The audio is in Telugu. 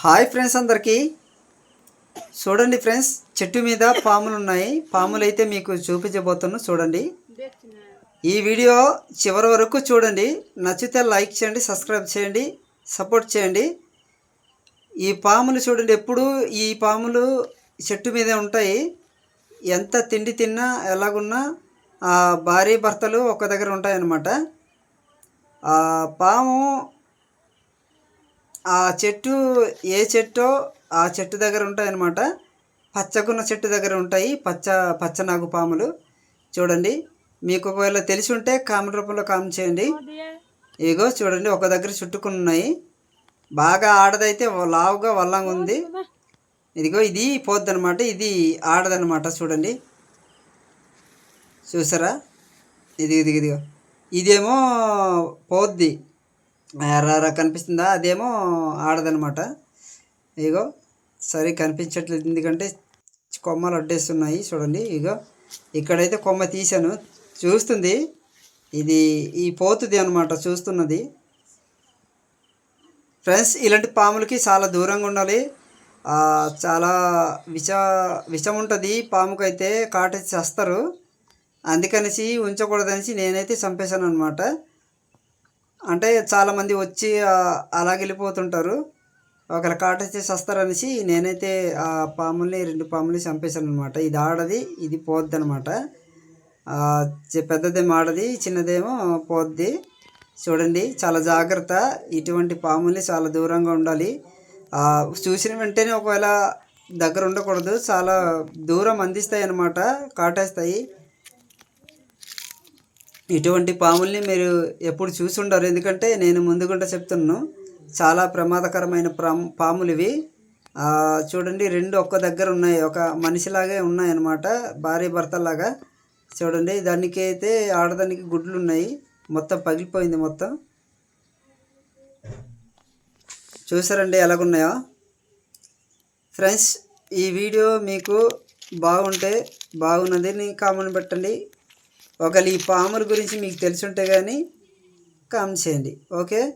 హాయ్ ఫ్రెండ్స్ అందరికీ. చూడండి ఫ్రెండ్స్ చెట్టు మీద పాములు ఉన్నాయి పాములు అయితే మీకు చూపించబోతున్నాను. చూడండి. ఈ వీడియో చివరి వరకు చూడండి. నచ్చితే లైక్ చేయండి సబ్స్క్రైబ్ చేయండి సపోర్ట్ చేయండి. ఈ పాములు చూడండి ఎప్పుడు ఈ పాములు చెట్టు మీదే ఉంటాయి. ఎంత తిండి తిన్నా ఎలాగున్నా ఆ భార్య భర్తలు ఒక దగ్గర ఉంటాయన్నమాట. ఆ పాము ఆ చెట్టు ఏ చెట్టో ఆ చెట్టు దగ్గర ఉంటాయన్నమాట. పచ్చగున్న చెట్టు దగ్గర ఉంటాయి. పచ్చ పచ్చనాగు పాములు. చూడండి. మీకు ఒకవేళ తెలిసి ఉంటే కామెంట్ రూపంలో కామెంట్ చేయండి. ఇగో చూడండి ఒక దగ్గర చుట్టుకుని ఉన్నాయి బాగా ఆడదైతే లావుగా వల్లంగా ఉంది. ఇదిగో ఇది పోద్దనమాట ఇది ఆడదనమాట చూడండి. చూసారా? ఇది ఇది ఇదిగో. ఇదేమో పోద్ది. ఎర్ర కనిపిస్తుందా? అదేమో ఆడదనమాట. ఇగో సరే కనిపించట్లేదు. ఎందుకంటే కొమ్మలు అడ్డేస్తున్నాయి చూడండి. ఇగో ఇక్కడైతే కొమ్మ తీశాను. చూస్తుంది. ఇది ఈ పోతుంది అనమాట చూస్తున్నది. ఫ్రెండ్స్ ఇలాంటి పాములకి చాలా దూరంగా ఉండాలి. చాలా విష విషం ఉంటుంది. పాముకైతే కాటేసి చేస్తారు. అందుకనేసి ఉంచకూడదనేసి నేనైతే చంపేశాను అనమాట అంటే చాలామంది వచ్చి ఆ, అలాగ వెళ్ళిపోతుంటారు. ఒకవేళ కాటేసి వస్తారనేసి నేనైతే ఆ పాముల్ని రెండు పాముల్ని చంపేశాను అనమాట ఇది ఆడది ఇది పోద్ది అనమాట పెద్దదేమో ఆడది చిన్నదేమో పోద్ది. చూడండి చాలా జాగ్రత్త. ఇటువంటి పాముల్ని చాలా దూరంగా ఉండాలి. చూసిన వెంటనే ఒకవేళ దగ్గర ఉండకూడదు. చాలా దూరం అందిస్తాయి అన్నమాట కాటేస్తాయి. ఇటువంటి పాముల్ని మీరు ఎప్పుడు చూసి ఉండరు. ఎందుకంటే నేను ముందుగుంట చెప్తున్నాను చాలా ప్రమాదకరమైన పాములు ఇవి. చూడండి రెండు ఒక్క దగ్గర ఉన్నాయి. ఒక మనిషిలాగే ఉన్నాయి అన్నమాట భార్య భర్తలాగా చూడండి దానికి అయితే ఆడదానికి గుడ్లు ఉన్నాయి మొత్తం పగిలిపోయింది మొత్తం. చూసారండి ఎలాగున్నాయో. ఫ్రెండ్స్ ఈ వీడియో మీకు బాగుంటే బాగున్నది కామెంట్ పెట్టండి. ఒకవేళ ఈ పాముల గురించి మీకు తెలిసి ఉంటే కానీ కామెంట్ చేయండి. ఓకే?